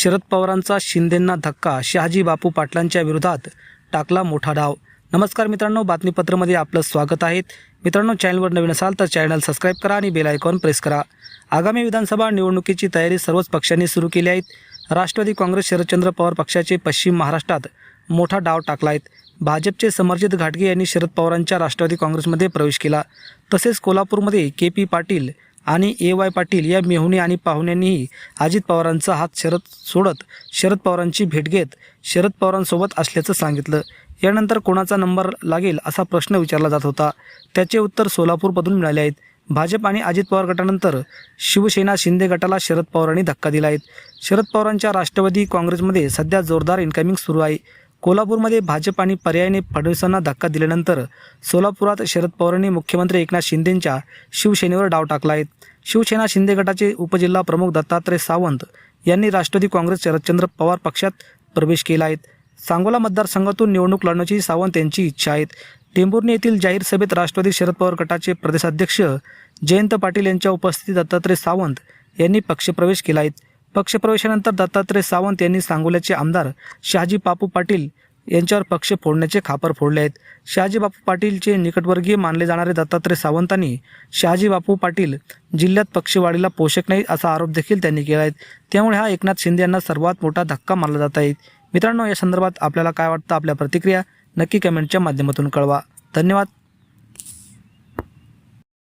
शरद पवारांचा शिंदेंना धक्का शहाजी बापू पाटलांच्या विरोधात टाकला मोठा डाव. नमस्कार मित्रांनो बातमीपत्रामध्ये आपलं स्वागत आहे. मित्रांनो चॅनलवर नवीन असाल तर चॅनल सबस्क्राईब करा आणि बेल आयकॉन प्रेस करा. आगामी विधानसभा निवडणुकीची तयारी सर्वच पक्षांनी सुरू केली आहेत. राष्ट्रवादी काँग्रेस शरदचंद्र पवार पक्षाचे पश्चिम महाराष्ट्रात मोठा डाव टाकला आहे भाजपचे समर्जित घाटगे यांनी शरद पवारांच्या राष्ट्रवादी काँग्रेसमध्ये प्रवेश केला. तसेच कोल्हापूरमध्ये के पी पाटील आणि ए वाय पाटील या मेहुणे आणि पाहुण्यांनीही अजित पवारांचा हात शरद सोडत शरद पवारांची भेट घेत शरद पवारांसोबत असल्याचं सांगितलं. यानंतर कोणाचा नंबर लागेल असा प्रश्न विचारला जात होता. त्याचे उत्तर सोलापूरमधून मिळाले आहेत. भाजप आणि अजित पवार गटानंतर शिवसेना शिंदे गटाला शरद पवारांनी धक्का दिला आहे शरद पवारांच्या राष्ट्रवादी काँग्रेसमध्ये सध्या जोरदार इन्कमिंग सुरू आहे. कोल्हापूरमध्ये भाजप आणि पर्यायाने फडणवीसांना धक्का दिल्यानंतर सोलापुरात शरद पवारांनी मुख्यमंत्री एकनाथ शिंदेंच्या शिवसेनेवर डाव टाकला आहे. शिवसेना शिंदे गटाचे उपजिल्हा प्रमुख दत्तात्रय सावंत यांनी राष्ट्रवादी काँग्रेस शरदचंद्र पवार पक्षात प्रवेश केला आहे. सांगोला मतदारसंघातून निवडणूक लढण्याची सावंत यांची इच्छा आहे. टेंभुर्णी येथील जाहीर सभेत राष्ट्रवादी शरद पवार गटाचे प्रदेशाध्यक्ष जयंत पाटील यांच्या उपस्थितीत दत्तात्रय सावंत यांनी पक्षप्रवेश केला आहे. पक्षप्रवेशानंतर दत्तात्रय सावंत यांनी सांगोल्याचे आमदार शहाजी बापू पाटील यांच्यावर पक्ष फोडण्याचे खापर फोडले आहेत. शहाजी बापू पाटीलचे निकटवर्गीय मानले जाणारे दत्तात्रय सावंतांनी शहाजी बापू पाटील जिल्ह्यात पक्षवाढीला पोषक नाही असा आरोप देखील त्यांनी केला आहे. त्यामुळे हा एकनाथ शिंदे यांना सर्वात मोठा धक्का मानला जात आहे. मित्रांनो या संदर्भात आपल्याला काय वाटतं आपल्या प्रतिक्रिया नक्की कमेंटच्या माध्यमातून कळवा. धन्यवाद.